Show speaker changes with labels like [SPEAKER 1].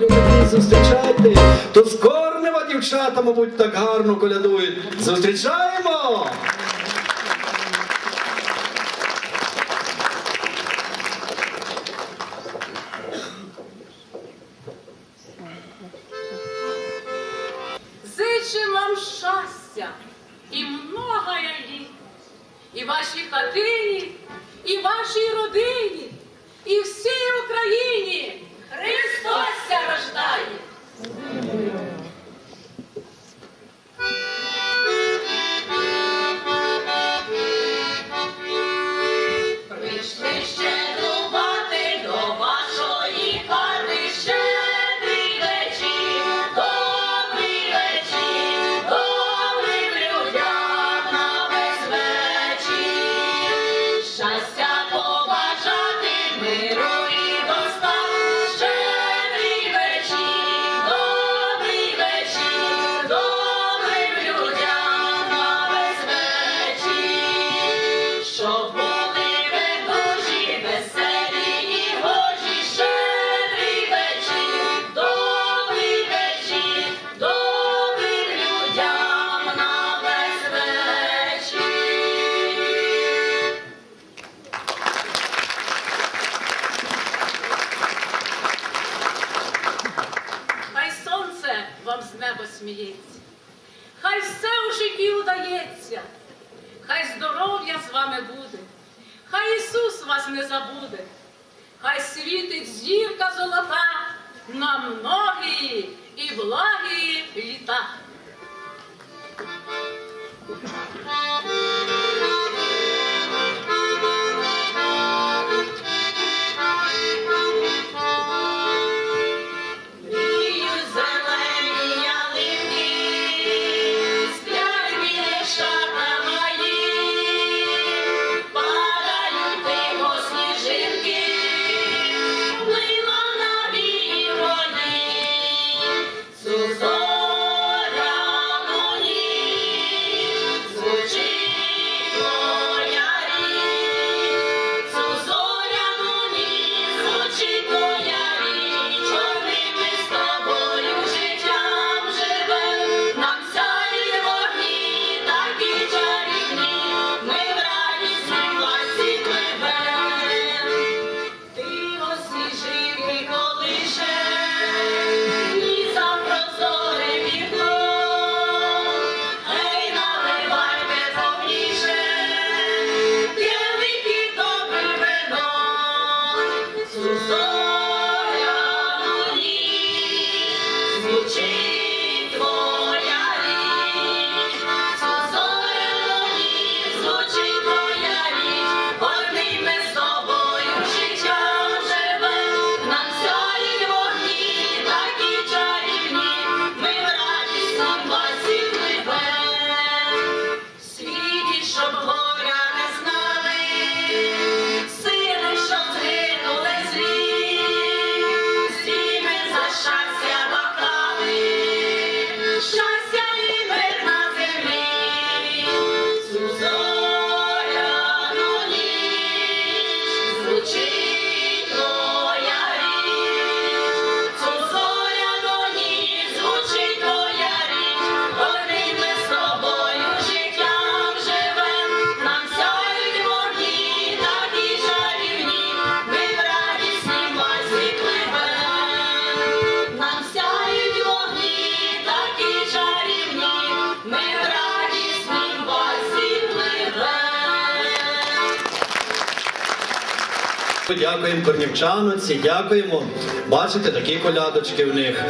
[SPEAKER 1] колядники зустрічайте, то з корнева дівчата, мабуть, так гарно колядують. Зустрічаємо!
[SPEAKER 2] Зичим вам щастя і многоя літ, і вашій хатині, і вашій родині, і всій Україні. небо сміється. Хай все у житті удається, хай здоров'я з вами буде, хай Ісус вас не забуде, хай світить зірка золота на многі.
[SPEAKER 1] Дякуємо корнівчаноці, дякуємо. Бачите такі колядочки в них.